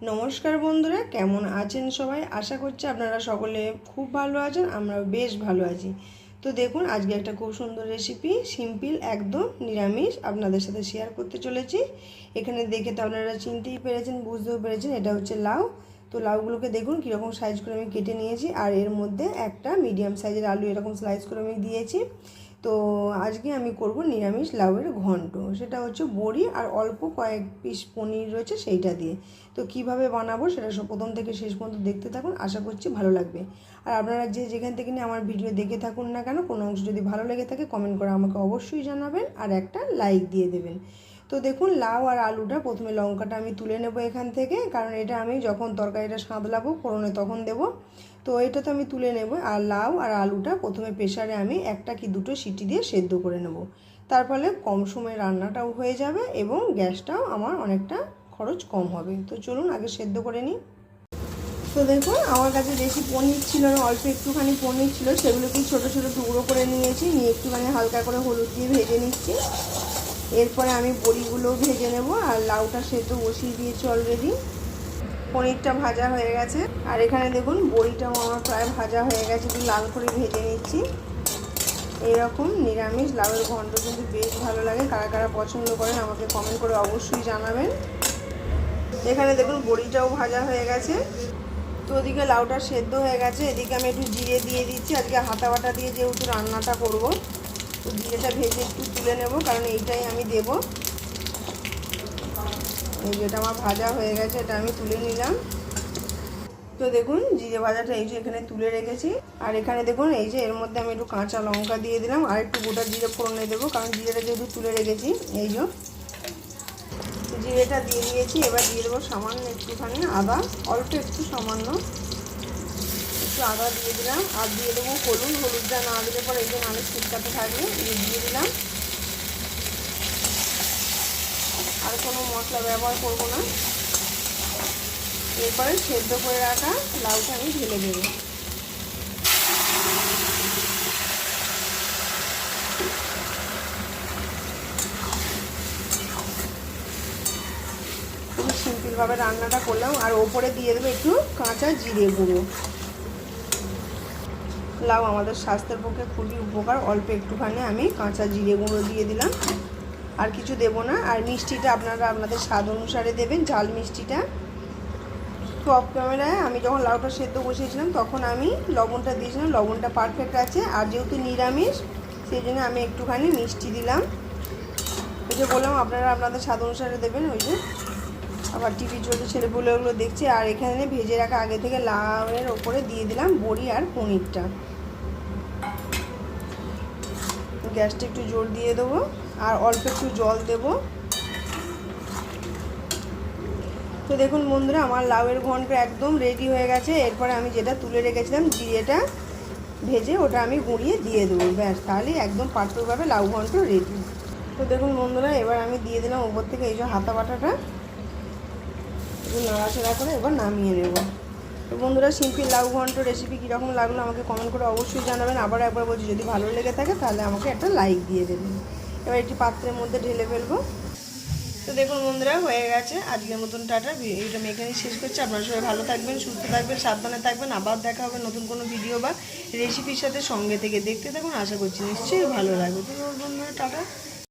নমস্কার বন্ধুরা, কেমন আছেন সবাই? আশা করছি আপনারা সকলে খুব ভালো আছেন আমরা বেশ ভালো আছি। তো দেখুন, আজকে একটা খুব সুন্দর রেসিপি সিম্পল একদম নিরামিষ আপনাদের সাথে শেয়ার করতে চলেছি। এখানে দেখে তো আপনারা চিনতেই পেরেছেন, বুঝতেও পেরেছেন, এটা হচ্ছে লাউ। তো লাউগুলোকে দেখুন কীরকম সাইজ করে আমি কেটে নিয়েছি। আর এর মধ্যে একটা মিডিয়াম সাইজের আলু এরকম স্লাইস করে আমি দিয়েছি। তো আজকে আমি করব নিরামিষ লাউয়ের ঘন্ট। সেটা হচ্ছে বড়ি আর অল্প কয়েক পিস পনির রয়েছে সেইটা দিয়ে। তো কীভাবে বানাবো সেটা প্রথম থেকে শেষ পর্যন্ত দেখতে থাকুন, আশা করছি ভালো লাগবে। আর আপনারা যে যেখান থেকে নিয়ে আমার ভিডিও দেখে থাকুন না কেন, কোনো অংশ যদি ভালো লেগে থাকে কমেন্ট করে আমাকে অবশ্যই জানাবেন আর একটা লাইক দিয়ে দেবেন। তো দেখুন, লাউ আর আলুটা প্রথমে লঙ্কাটা আমি তুলে নেব এখান থেকে, কারণ এটা আমি যখন তরকারিটা সাঁতলাবো ফোড়নে তখন দেব। তো এটা তো আমি তুলে নেব, আর লাউ আর আলুটা প্রথমে প্রেশারে আমি একটা কি দুটো সিটি দিয়ে সেদ্ধ করে নেব। তার ফলে কম সময়ে রান্নাটাও হয়ে যাবে এবং গ্যাসটাও আমার অনেকটা খরচ কম হবে। তো চলুন আগে সেদ্ধ করে নিই। তো দেখুন, আমার কাছে বেশি পনির ছিল না, অল্প একটুখানি পনির ছিল সেগুলোকেই ছোটো ছোটো টুকরো করে নিয়েছি, নিয়ে একটুখানি হালকা করে হলুদ দিয়ে ভেজে নিচ্ছি। এরপরে আমি বড়িগুলো ভেজে নেব আর লাউটা সেদ্ধ বসিয়ে দিয়েছি অলরেডি পনিরটা ভাজা হয়ে গেছে। আর এখানে দেখুন, বড়িটাও আমার প্রায় ভাজা হয়ে গেছে, একটু লাল করে ভেজে নিচ্ছি। এইরকম নিরামিষ লাউয়ের ঘন্ট কিন্তু বেশ ভালো লাগে। কারা কারা পছন্দ করেন আমাকে কমেন্ট করে অবশ্যই জানাবেন। এখানে দেখুন, বড়িটাও ভাজা হয়ে গেছে। তো ওদিকে লাউটা সেদ্ধ হয়ে গেছে। এদিকে আমি একটু জিরে দিয়ে দিচ্ছি। আজকে হাতা বাটা দিয়ে যেহেতু রান্নাটা করব জিরেটা ভেজে একটু তুলে নেব, কারণ এইটাই আমি দেব। এই যেটা আমার ভাজা হয়ে গেছে, এটা আমি তুলে নিলাম। তো দেখুন, জিরে ভাজাটা এই যে এখানে তুলে রেখেছি। আর এখানে দেখুন, এই যে এর মধ্যে আমি একটু কাঁচা লঙ্কা দিয়ে দিলাম, আর একটু গোটা জিরে ফোড়নে দেবো, কারণ জিরেটা যেহেতু তুলে রেখেছি, এই যে। জিরেটা দিয়ে দিয়েছি, এবার দিয়ে দেবো সামান্য একটুখানি আদা, অল্প একটু সামান্য। একটু আদা দিয়ে দিলাম। আর দিয়ে দেবো হলুদ। হলুদটা না দিলে পরে যে নালে ছিটকাতে থাকবে দিয়ে দিলাম। আর কোনো মশলা ব্যবহার করব না। এরপরে সেদ্ধ করে রাখা লাউটা আমি ঢেলে দেবো। খুবই সিম্পলভাবে রান্নাটা করলাম। আর ওপরে দিয়ে দেবো একটু কাঁচা জিরে গুঁড়ো। লাউ আমাদের স্বাস্থ্যের পক্ষে খুবই উপকার। অল্প একটুখানি আমি কাঁচা জিরে গুঁড়ো দিয়ে দিলাম। আর কিছু দেব না। আর মিষ্টিটা আপনারা আপনাদের স্বাদ অনুসারে দেবেন, ঝাল মিষ্টিটা। তো অফ ক্যামেরায় আমি যখন লাউটা সেদ্ধ বসিয়েছিলাম, তখন আমি লবণটা দিয়েছিলাম। লবণটা পারফেক্ট আছে। আর যেহেতু নিরামিষ, সেই জন্য আমি একটুখানি মিষ্টি দিলাম। ওই যে বললাম, আপনারা আপনাদের স্বাদ অনুসারে দেবেন। ওই যে আবার টিভি চলছে ছেলেপুলে ওগুলো দেখছে। আর এখানে ভেজে রাখা আগে থেকে লাউয়ের ওপরে দিয়ে দিলাম বড়ি আর পনিরটা। গ্যাসটা একটু জোর দিয়ে দেবো আর অল্প একটু জল দেব। তো দেখুন বন্ধুরা, আমার লাউয়ের ঘন্ট একদম রেডি হয়ে গেছে। এরপরে আমি যেটা তুলে রেখেছিলাম, জিরেটা ভেজে ওটা আমি গুঁড়িয়ে দিয়ে দেবো। ব্যাস, তাহলেই একদম পারফেক্টভাবে লাউ ঘন্ট রেডি তো দেখুন বন্ধুরা, এবার আমি দিয়ে দিলাম ওপর থেকে এই যে হাতা বাটাটা। একটু নাড়াচাড়া করে এবার নামিয়ে নেব। তো বন্ধুরা সিম্পল লাউ ঘন্ট রেসিপি কীরকম লাগল আমাকে কমেন্ট করে অবশ্যই জানাবেন। আবার একবার বলছি, যদি ভালো লেগে থাকে তাহলে আমাকে একটা লাইক দিয়ে দেবেন। এবার একটি পাত্রের মধ্যে ঢেলে ফেলব। তো দেখুন বন্ধুরা, হয়ে গেছে। আজকের মতন টাটা। ভিডিওটা এখানেই শেষ করছি। আপনারা সবাই ভালো থাকবেন, সুস্থ থাকবেন, সাবধানে থাকবেন। আবার দেখা হবে নতুন কোনো ভিডিও বা রেসিপির সাথে সঙ্গে থেকে। দেখতে থাকুন, আশা করছি নিশ্চয়ই ভালো লাগবে। তো বন্ধুরা, টাটা।